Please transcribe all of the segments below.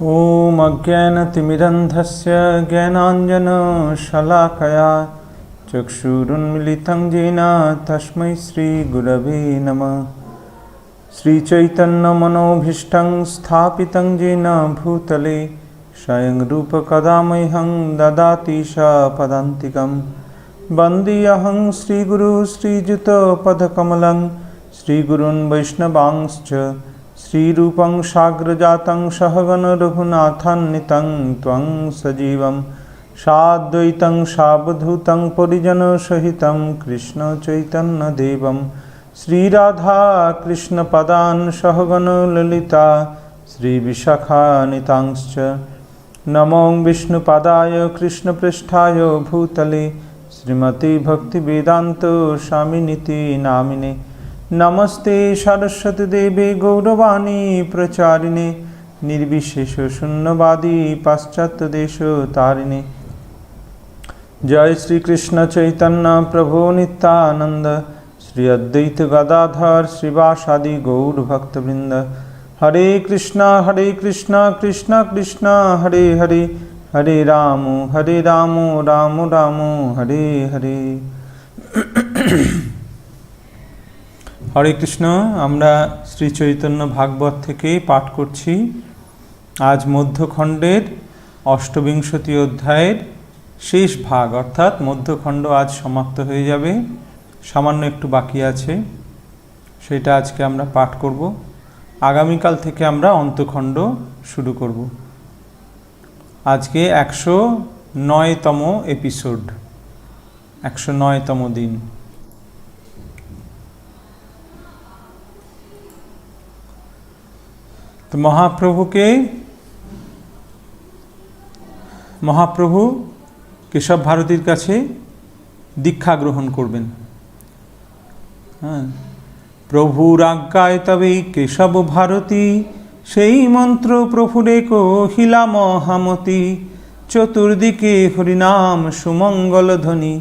ॐ अज्ञानतिमिरन्धस्य ज्ञानाञ्जनशलाकया चक्षुरुन्मिलितं येन तस्मै श्रीगुरवे नमः। श्रीचैतन्यमनोभीष्टं स्थापितं येन भूतले स्वयं रूपकदा मह्यं ददाति स पदान्तिकं वन्देऽहं श्रीगुरु श्रीयुतपदकमलं श्रीगुरून् वैष्णवांश्च श्रीरूपं साग्रजातं सहगण रघुनाथान्वितं त्वं सजीवं साद्वैतं सावधूतं परिजनसहितं कृष्णचैतन्यदेवं श्रीराधाकृष्णपदान् सहगण ललिता श्रीविशाखानितांश्च नमो विष्णुपदाय कृष्णपृष्ठाय भूतले श्रीमती भक्तिवेदान्त स्वामिनिति नामिने নমস্তে সরস্বতী দেবে গৌরবাণী প্রচারিণে, নির্বিশেষ শূন্যবাদী পাশ্চাত্য দেশ তারিণী। জয় শ্রীকৃষ্ণ চৈতন্য প্রভু নিত্যানন্দ, শ্রী অদ্বৈত গদাধর শ্রীবাসাদি গৌরভক্তবৃন্দ। হরে কৃষ্ণ হরে কৃষ্ণ কৃষ্ণ কৃষ্ণ, হরে হরে হরে রাম হরে রাম রাম রাম, হরে হরে। হরে কৃষ্ণ, আমরা শ্রী চৈতন্য ভাগবত থেকে পাঠ করছি। আজ মধ্যখণ্ডের অষ্টবিংশতি অধ্যায়ের শেষ ভাগ, অর্থাৎ মধ্যখণ্ড আজ সমাপ্ত হয়ে যাবে। সামান্য একটু বাকি আছে, সেটা আজকে আমরা পাঠ করব। আগামীকাল থেকে আমরা অন্তখণ্ড শুরু করব। আজকে একশো নয়তম এপিসোড, একশো নয়তম দিন। তো মহাপ্রভুকে, মহাপ্রভু কেশব ভারতীর কাছে দীক্ষা গ্রহণ করবেন। হ্যাঁ প্রভুর আজ্ঞায় তবে কেশব ভারতী, সেই মন্ত্র প্রভুরে কহিলা মহামতি, চতুর্দিকে হরিনাম সুমঙ্গল ধ্বনি,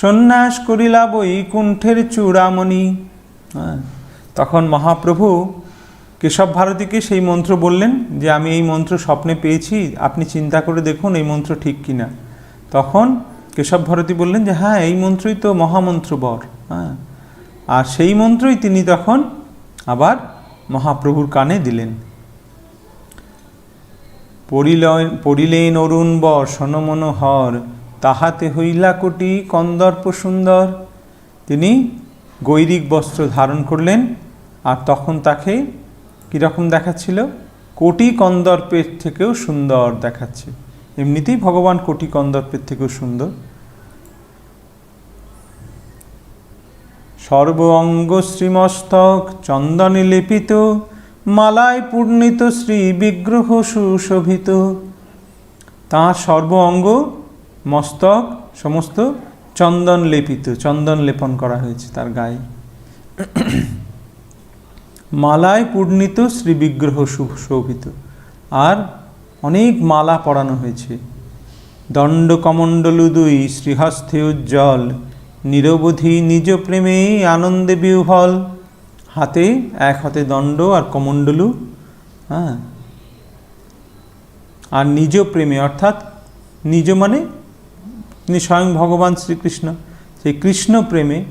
সন্ন্যাস করিলা বৈকুণ্ঠের চূড়ামণি। হ্যাঁ তখন মহাপ্রভু কেশব ভারতীকে সেই মন্ত্র বললেন যে, আমি এই মন্ত্র স্বপ্নে পেয়েছি, আপনি চিন্তা করে দেখুন এই মন্ত্র ঠিক কিনা। তখন কেশব ভারতী বললেন যে হ্যাঁ এই মন্ত্রই তো মহামন্ত্র বর হ্যাঁ। আর সেই মন্ত্রই তিনি তখন আবার মহাপ্রভুর কানে দিলেন। পড়িলেন পড়িলেন অরুণ বর সনমনোহর তাহাতে হইলা কোটি কন্দর্প সুন্দর। তিনি গৈরিক বস্ত্র ধারণ করলেন, আর তখন তাকে কীরকম দেখাচ্ছিল? কোটি কন্দর্পের থেকেও সুন্দর দেখাচ্ছে। এমনিতেই ভগবান কোটি কন্দর্পের থেকেও সুন্দর। সর্ব অঙ্গ শ্রীমস্তক চন্দনে লেপিত, মালায় পূর্ণিত শ্রী বিগ্রহ সুশোভিত। তাঁর সর্ব অঙ্গ মস্তক, সমস্ত চন্দন লেপিত, চন্দন লেপন করা হয়েছে তার গায়ে। মালায় পূর্ণিত শ্রীবিগ্রহ শোভিত। আর অনেক মালা পরানো হয়েছে। দণ্ড কমণ্ডলু দুই শ্রীহস্তে উজ্জ্বল, নিরবধি নিজ প্রেমে আনন্দে বিহ্বল। হাতে এক হাতে দণ্ড আর কমণ্ডলু হ্যাঁ? আর নিজ প্রেমে, অর্থাৎ নিজ মানে তিনি স্বয়ং ভগবান শ্রীকৃষ্ণ। সেই কৃষ্ণ প্রেমে,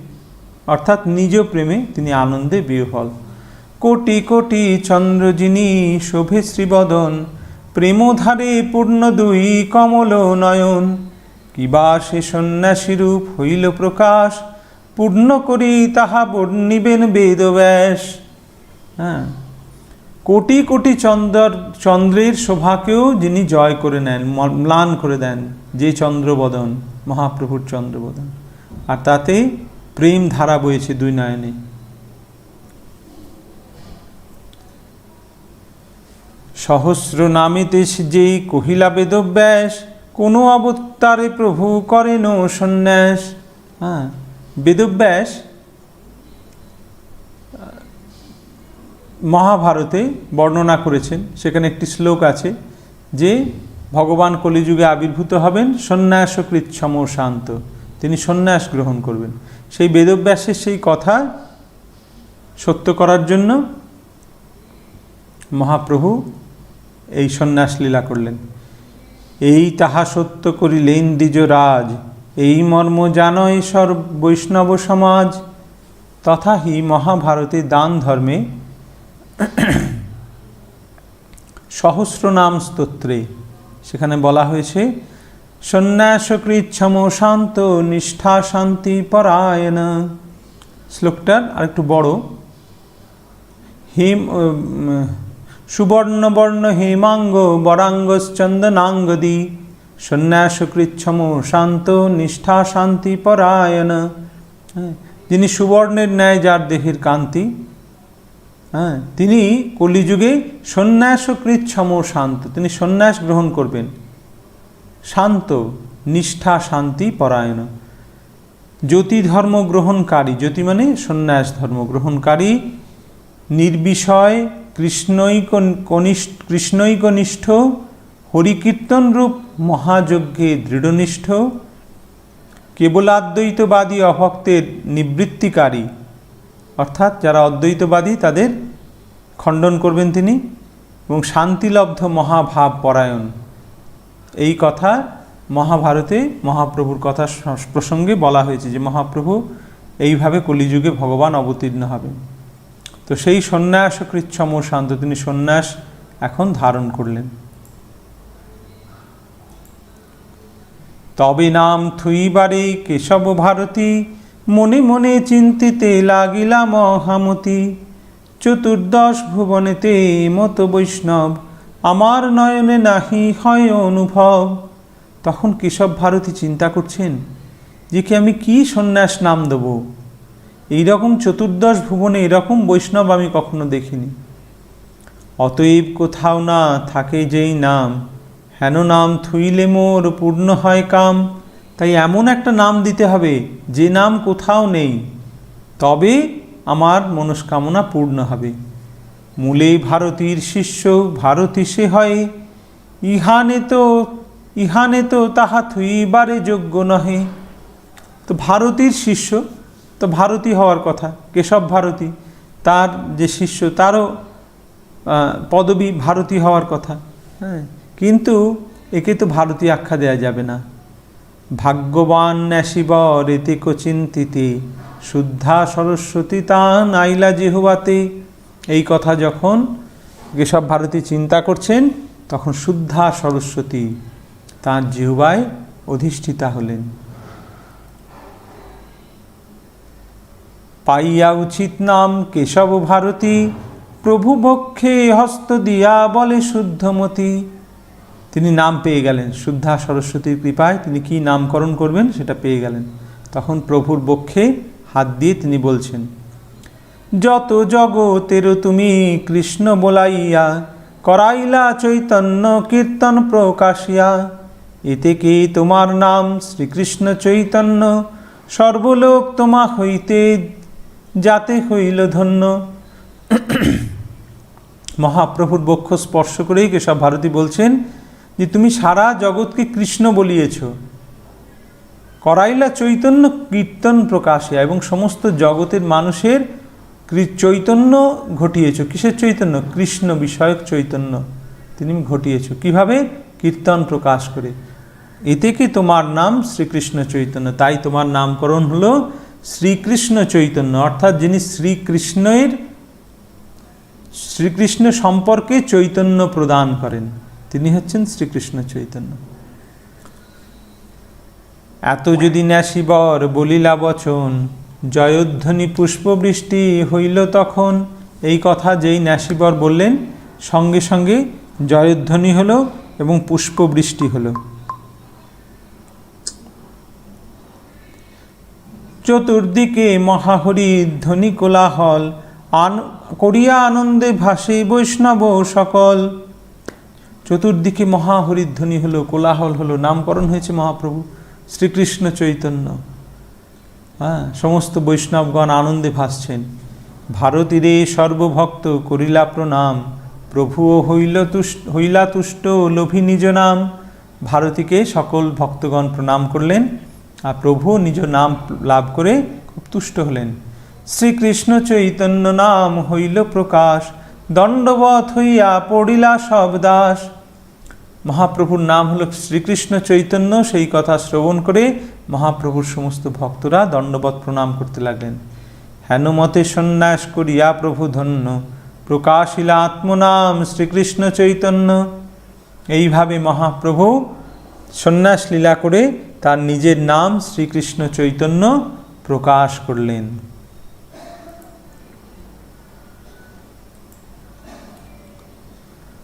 অর্থাৎ নিজ প্রেমে তিনি আনন্দে বিহ্বল। কোটি কোটি চন্দ্রজিনী, শোভে শ্রীবদন। প্রেমধারে পূর্ণ দুই কমল নয়ন কিবা সে সন্ন্যাসীরূপ হইল প্রকাশ? পূর্ণ করি তাহা বর্ণিবেন বেদব্যাস। হ্যাঁ। কোটি কোটি চন্দ্র চন্দ্রের শোভাকেও যিনি জয় করে নেন ম্লান করে দেন, যে চন্দ্রবদন, মহাপ্রভুর চন্দ্রবদন। আর তাতে প্রেম ধারা বয়েছে দুই নয়নে। সহস্র নামেতে যেই কহিলা বেদব্যাস, কোনো অবতারে প্রভু করেন সন্ন্যাস। হ্যাঁ বেদব্যাস, মহাভারতে বর্ণনা করেছেন, সেখানে একটি শ্লোক আছে যে, ভগবান কলিযুগে আবির্ভূত হবেন, সন্ন্যাসকৃত শান্ত তিনি সন্ন্যাস গ্রহণ করবেন। সেই বেদব্যাসের সেই কথা সত্য করার জন্য মহাপ্রভু এই সন্ন্যাস লীলা করলেন। এই তাহা সত্য করিলেন দ্বিজরাজ, এই মর্ম জানয় সর বৈষ্ণব সমাজ। তথা হি মহাভারতে দান ধর্মে সহস্রনাম স্তোত্রে, সেখানে বলা হয়েছে, সন্ন্যাসকৃচ্ছম শান্ত নিষ্ঠা শান্তি পরায়ণ। শ্লোকটার আরেকটু বড়, হিম সুবর্ণবর্ণ হেমাঙ্গ বরাঙ্গশ্চন্দনাঙ্গদি সন্ন্যাসকৃচ্ছম শান্ত নিষ্ঠা শান্তি পরায়ণ। হ্যাঁ, যিনি সুবর্ণের ন্যায় যার দেহের কান্তি। হ্যাঁ তিনি কলিযুগে সন্ন্যাসকৃচ্ছম শান্ত। তিনি সন্ন্যাস গ্রহণ করবেন। শান্ত নিষ্ঠা শান্তি পরায়ণ। জ্যোতি ধর্ম গ্রহণকারী জ্যোতি মানে সন্ন্যাস ধর্ম গ্রহণকারী নির্বিষয় কৃষ্ণৈক কনিষ্ঠ কৃষ্ণৈকনিষ্ঠ হরিকীর্তন রূপ মহাযজ্ঞে দৃঢ়নিষ্ঠ কেবল কেবলাদ্বৈতবাদী অভক্তের নিবৃত্তিকারী। অর্থাৎ যারা অদ্বৈতবাদী, তাদের খণ্ডন করবেন তিনি এবং শান্তিলব্ধ মহাভাব পরায়ণ। এই কথা মহাভারতে মহাপ্রভুর কথা প্রসঙ্গে বলা হয়েছে যে, মহাপ্রভু, এইভাবে কলিযুগে ভগবান অবতীর্ণ হবেন। তো সেই সন্ন্যাস ও কৃচ্ছম শান্ত তিনি সন্ন্যাস এখন ধারণ করলেন। তবে নাম থুইবারে কেশব ভারতী, মনে মনে চিন্তিতে লাগিলা মহামতি। চতুর্দশ ভুবনেতে মত বৈষ্ণব, আমার নয়নে নাহি হয় অনুভব। তখন কেশব ভারতী চিন্তা করছেন যে কি আমি কি সন্ন্যাস নাম দেব? এইরকম চতুর্দশ ভুবনে এরকম বৈষ্ণব আমি কখনো দেখিনি। অতএব কোথাও না থাকে যেই নাম। হেন নাম থুইলে মোর পূর্ণ হয় কাম। তাই এমন একটা নাম দিতে হবে, যে নাম কোথাও নেই। তবে আমার মনস্কামনা পূর্ণ হবে। মূলে ভারতীর শিষ্য, ভারতী সে হয়। ইহানে তো ইহানে তো তাহা থুইবারে যোগ্য নহে। তো ভারতীর শিষ্য তো ভারতী হওয়ার কথা, কেশব ভারতী, তার যে শিষ্য, তারও পদবী ভারতী হওয়ার কথা। হ্যাঁ কিন্তু একে তো ভারতী আখ্যা দেওয়া যাবে না। ভাগ্যবান ন্যাসিবর এতে চিন্তিতে শুদ্ধা সরস্বতী তান আইলা জিহুবাতে এই কথা যখন কেশব ভারতী চিন্তা করছেন, তখন শুদ্ধা সরস্বতী তাঁর জিহুবায় অধিষ্ঠিতা হলেন। পাইয়া উচিত নাম কেশব ভারতী। প্রভু বক্ষে হস্ত দিয়া বলে শুদ্ধমতি। তিনি নাম পেয়ে গেলেন। শুদ্ধা সরস্বতীর কৃপায় তিনি কি নামকরণ করবেন সেটা পেয়ে গেলেন। তখন প্রভুর বক্ষে হাত দিয়ে তিনি বলছেন, যত জগতের তুমি কৃষ্ণ বলাইয়া, করাইলা চৈতন্য কীর্তন প্রকাশিয়া, এতে কি তোমার নাম শ্রীকৃষ্ণ চৈতন্য? সর্বলোক তোমা হইতে যাতে হইল ধন্য। মহাপ্রভুর বক্ষ স্পর্শ করেই কেশব ভারতী বলছেন যে, তুমি সারা জগৎকে কৃষ্ণ বলিয়েছ। করাইলা চৈতন্য কীর্তন প্রকাশে এবং সমস্ত জগতের মানুষের চৈতন্য ঘটিয়েছ। কিসের চৈতন্য? কৃষ্ণ বিষয়ক চৈতন্য তিনি ঘটিয়েছ। কীভাবে? কীর্তন প্রকাশ করে। এতে কি তোমার নাম শ্রীকৃষ্ণ চৈতন্য? তাই তোমার নামকরণ হলো শ্রীকৃষ্ণ চৈতন্য, অর্থাৎ যিনি শ্রীকৃষ্ণের, শ্রীকৃষ্ণ সম্পর্কে চৈতন্য প্রদান করেন, তিনি হচ্ছেন শ্রীকৃষ্ণ চৈতন্য। এত যদি ন্যাসিবর বলিলা বচন, জয়োধ্বনি পুষ্পবৃষ্টি হইল তখন, এই কথা যেই ন্যাসিবর বললেন, সঙ্গে সঙ্গে জয়ধ্বনি হলো এবং পুষ্পবৃষ্টি হলো। চতুর্দিকে মহাহরি ধ্বনি কোলাহল। আন, করিয়া আনন্দে ভাসে বৈষ্ণব সকল। চতুর্দিকে মহাহরিধ্বনি হলো, কোলাহল হলো, নামকরণ হয়েছে মহাপ্রভু শ্রীকৃষ্ণ চৈতন্য। হ্যাঁ সমস্ত বৈষ্ণবগণ আনন্দে ভাসছেন। ভারতীরে সর্বভক্ত করিলা প্রণাম, প্রভুও হইল তুষ্ট হইলা তুষ্ট লোভী নিজ নাম। ভারতীকে সকল ভক্তগণ প্রণাম করলেন। আর প্রভু নিজ নাম লাভ করে খুব তুষ্ট হলেন। শ্রীকৃষ্ণ চৈতন্য নাম হইল প্রকাশ দণ্ডবত হইয়া পড়িলা সব দাস। মহাপ্রভুর নাম হলো শ্রীকৃষ্ণ চৈতন্য, সেই কথা শ্রবণ করে মহাপ্রভুর সমস্ত ভক্তরা দণ্ডবত প্রণাম করতে লাগলেন। হেনমতে সন্ন্যাস করিয়া প্রভু ধন্য, প্রকাশিলা আত্মনাম শ্রীকৃষ্ণ চৈতন্য। এইভাবে মহাপ্রভু সন্ন্যাস লীলা করে তার নিজের নাম শ্রীকৃষ্ণ চৈতন্য প্রকাশ করলেন।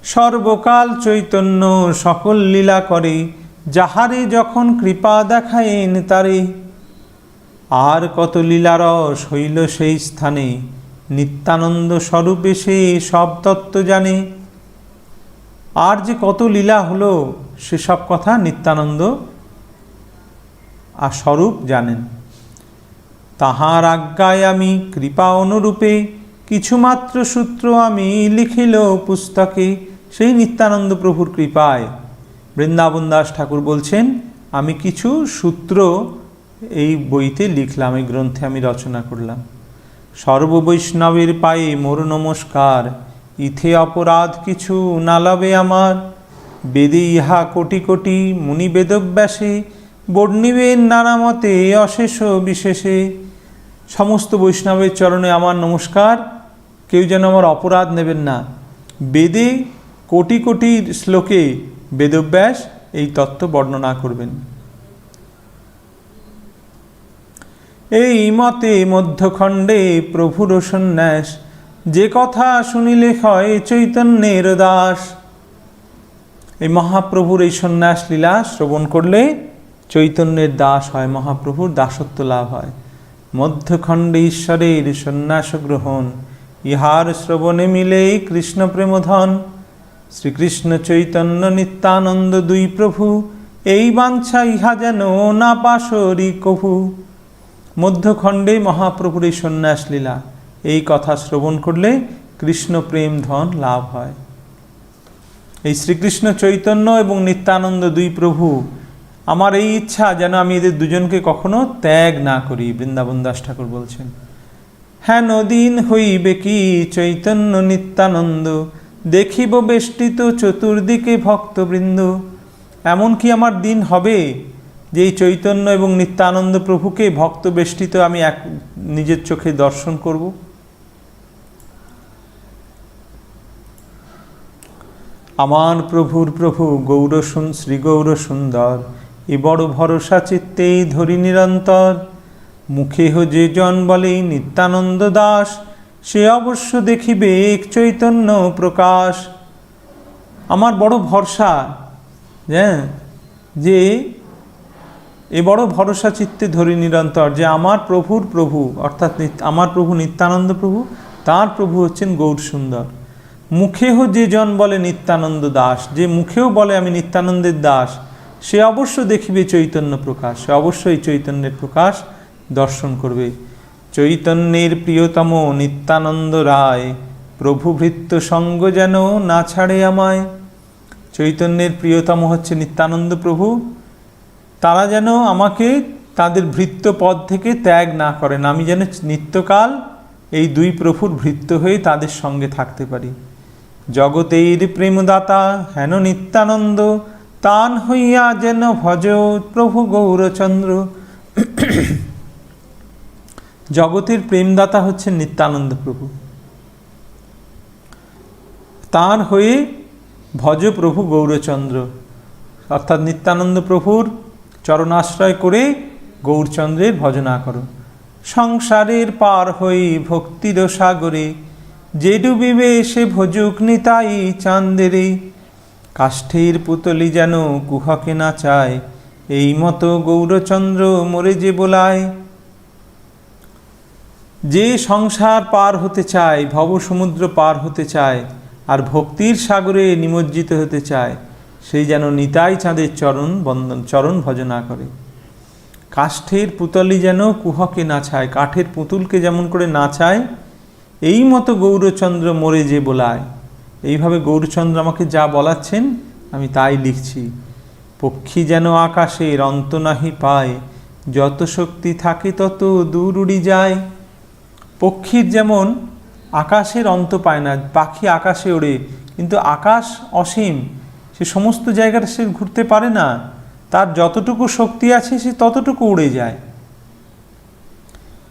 সর্বকাল চৈতন্য সকল লীলা করে, যাহারে যখন কৃপা দেখায়েন তারে, আর কত লীলারস হইল সেই স্থানে, নিত্যানন্দ স্বরূপে সে সব তত্ত্ব জানে। আর যে কত লীলা হলো, সেসব কথা নিত্যানন্দ আর স্বরূপ জানেন। তাহার আজ্ঞায় আমি কৃপা অনুরূপে কিছুমাত্র সূত্র আমি লিখিল পুস্তকে সেই নিত্যানন্দ প্রভুর কৃপায়। বৃন্দাবন দাস ঠাকুর বলছেন, আমি কিছু সূত্র এই বইতে লিখলাম, এই গ্রন্থে আমি রচনা করলাম। সর্ববৈষ্ণবের পায়ে মোর নমস্কার, ইথে অপরাধ কিছু নালাবে আমার। বেদে ইহা কোটি কোটি মুনি বেদব্যাসে বর্ণিবেন নানা মতে, অশেষ বিশেষে। সমস্ত বৈষ্ণবের চরণে আমার নমস্কার। কেউ যেন আমার অপরাধ নেবেন না। বেদে কোটি কোটি শ্লোকে বেদব্যাস এই তত্ত্ব বর্ণনা করবেন। এই মতে মধ্যখণ্ডে প্রভুর সন্ন্যাস, যে কথা শুনিলে হয় চৈতন্যের দাস। এই মহাপ্রভুর এই সন্ন্যাস লীলা শ্রবণ করলে চৈতন্যের দাস হয় মহাপ্রভুর দাসত্ব লাভ হয়। মধ্যখণ্ডে ঈশ্বরের সন্ন্যাস গ্রহণ, ইহার শ্রবণে মিলে কৃষ্ণ প্রেমধন শ্রীকৃষ্ণ চৈতন্য নিত্যানন্দ দুই প্রভু, এই বাঞ্ছা ইহা যেন না পাশরি কভু। মধ্যখণ্ডে মহাপ্রভুর এই সন্ন্যাস লীলা, এই কথা শ্রবণ করলে কৃষ্ণ প্রেম ধন লাভ হয়। এই শ্রীকৃষ্ণ চৈতন্য এবং নিত্যানন্দ দুই প্রভু আমার এই ইচ্ছা যেন আমি এদের দুজনকে কখনো ত্যাগ না করি, বৃন্দাবন দাস ঠাকুর বলছেন। হ্যাঁ নদীন হইবে কি চৈতন্য নিত্যানন্দ? দেখিব বেষ্টিত চতুর্দিকে ভক্তবৃন্দ। এমন কি আমার দিন হবে যে এই চৈতন্য এবং নিত্যানন্দ প্রভুকে ভক্ত বেষ্টিত আমি এক নিজের চোখে দর্শন করব? আমার প্রভুর প্রভু গৌর শ্রী গৌর সুন্দর এ বড় ভরসা চিত্তেই ধরি নিরন্তর। মুখে হো যে জন বলে, নিত্যানন্দ দাস, সে অবশ্য দেখিবে এক চৈতন্য প্রকাশ। আমার বড় ভরসা হ্যাঁ যে এ বড় ভরসা চিত্তে ধরি নিরন্তর, যে আমার প্রভুর প্রভু, অর্থাৎ আমার প্রভু নিত্যানন্দ প্রভু, তার প্রভু হচ্ছেন গৌর সুন্দর। মুখেও যে জন বলে, নিত্যানন্দ দাস, যে মুখেও বলে, আমি নিত্যানন্দের দাস। সে অবশ্য দেখিবে চৈতন্য প্রকাশ, সে অবশ্যই চৈতন্যের প্রকাশ দর্শন করবে। চৈতন্যের প্রিয়তম নিত্যানন্দ রায় প্রভু ভৃত্য সঙ্গ যেন না ছাড়ে আমায়। চৈতন্যের প্রিয়তম হচ্ছে নিত্যানন্দ প্রভু। তারা যেন আমাকে তাদের ভৃত্য পদ থেকে ত্যাগ না করেন। আমি যেন নিত্যকাল এই দুই প্রভুর ভৃত্য হয়ে তাদের সঙ্গে থাকতে পারি। জগতের প্রেমদাতা হেন নিত্যানন্দ তান হইয়া যেন ভজ প্রভু গৌরচন্দ্র। জগতের প্রেমদাতা হচ্ছেন নিত্যানন্দ প্রভু। তার হয়ে ভজ প্রভু গৌরচন্দ্র। অর্থাৎ নিত্যানন্দ প্রভুর চরণাশ্রয় করে গৌরচন্দ্রের ভজনা করো সংসারের পার হই ভক্তির সাগরে, যে ডুবিবে সে ভজুক নিতাই চান্দেরে। কাষ্ঠের পুতলি যেন কুহকে না চায়, এই মতো গৌরচন্দ্র মরে যে বোলায়। যে সংসার পার হতে চায় ভবসমুদ্র পার হতে চায়, আর ভক্তির সাগরে নিমজ্জিত হতে চায় সেই যেন নিতাই চাঁদের চরণ বন্দন, চরণ ভজনা করে। কাষ্ঠের পুতলি যেন কুহকে না নাচায় কাঠের পুতুলকে যেমন করে না নাচায় এই মতো গৌরচন্দ্র মরে যে বলায়। এইভাবে গৌরচন্দ্র আমাকে যা বলাচ্ছেন, আমি তাই লিখছি। পক্ষী যেন আকাশের অন্ত নাহি পায়, যত শক্তি থাকে তত দূর উড়ি যায়। পক্ষীর যেমন আকাশের অন্ত পায় না, পাখি আকাশে ওড়ে, কিন্তু আকাশ অসীম, সে সমস্ত জায়গাটা সে ঘুরতে পারে না। তার যতটুকু শক্তি আছে সে ততটুকু উড়ে যায়।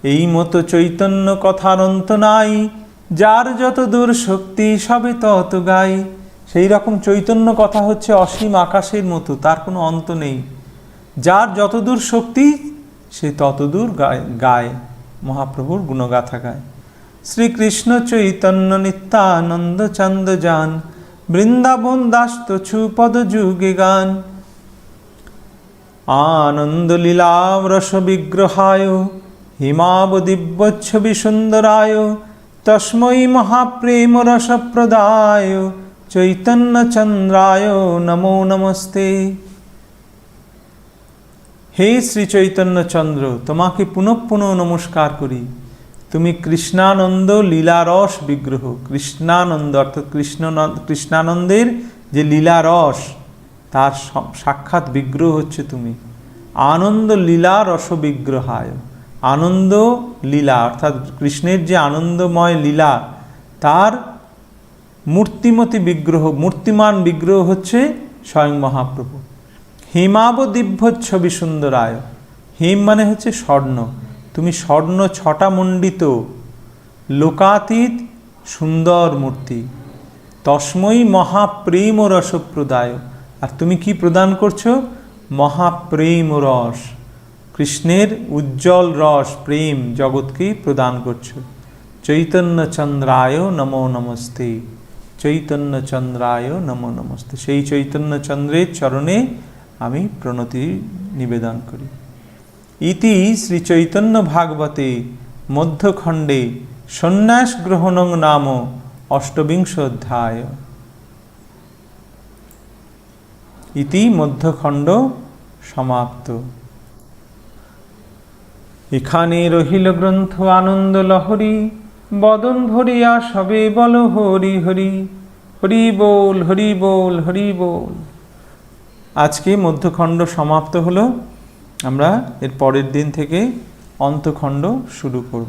এই মতো চৈতন্য কথার অন্ত নাই যার যত দূর শক্তি, সবে তত গাই। সেই রকম চৈতন্য কথা হচ্ছে অসীম আকাশের মতো, তার কোনো অন্ত নেই। যার যতদূর শক্তি, সে ততদূর গায় গায়, মহাপ্রভুর গুণগাথা গায়। শ্রীকৃষ্ণ চৈতন্য নিত্যানন্দ চন্দ যান, বৃন্দাবন দাস তছু পদ যুগে গান। আনন্দ লীলাম রস বিগ্রহায় হিমাব দিব্যচ্ছবি সুন্দরায় তস্মৈ মহাপ্রেম রসপ্রদায় চৈতন্য চন্দ্রায় নমো নমস্তে। হে শ্রী চৈতন্য চন্দ্র, তোমাকে পুনঃ পুনঃ নমস্কার করি। তুমি কৃষ্ণানন্দ লীলারস বিগ্রহ। কৃষ্ণানন্দ অর্থাৎ কৃষ্ণ কৃষ্ণানন্দের যে লীলারস, তার সাক্ষাৎ বিগ্রহ হচ্ছে তুমি। আনন্দ লীলা রস বিগ্রহায়। আনন্দ লীলা, অর্থাৎ কৃষ্ণের যে আনন্দময় লীলা, তার মূর্তিমতি বিগ্রহ, মূর্তিমান বিগ্রহ হচ্ছে স্বয়ং মহাপ্রভু। হিমাব দিব্য ছবি সুন্দরায়। হিম মানে হচ্ছে স্বর্ণ। তুমি স্বর্ণ ছটা মণ্ডিত, লোকাতীত সুন্দর মূর্তি। তস্মৈ মহাপ্রেম রসপ্রদায় আর তুমি কি প্রদান করছ? মহাপ্রেম রস কৃষ্ণের উজ্জ্বল রস প্রেম জগৎকে প্রদান করছ। চৈতন্য চন্দ্রায় নমো নমস্তে, চৈতন্য চন্দ্রায় নমো নমস্তে। সেই চৈতন্য চন্দ্রের চরণে আমি প্রণতি নিবেদন করি। ইতি শ্রী চৈতন্য ভাগবতে মধ্যখণ্ডে সন্ন্যাস গ্রহণং নাম অষ্টবিংশ অধ্যায় ইতি মধ্যখণ্ড সমাপ্ত। এখানে রহিল গ্রন্থ আনন্দ লহরী, বদন ভরিয়া সবে বল হরি হরি হরি বল হরি বল হরি বল। আজকে মধ্যখণ্ড সমাপ্ত হলো, আমরা এর পরের দিন থেকে অন্তখণ্ড শুরু করব।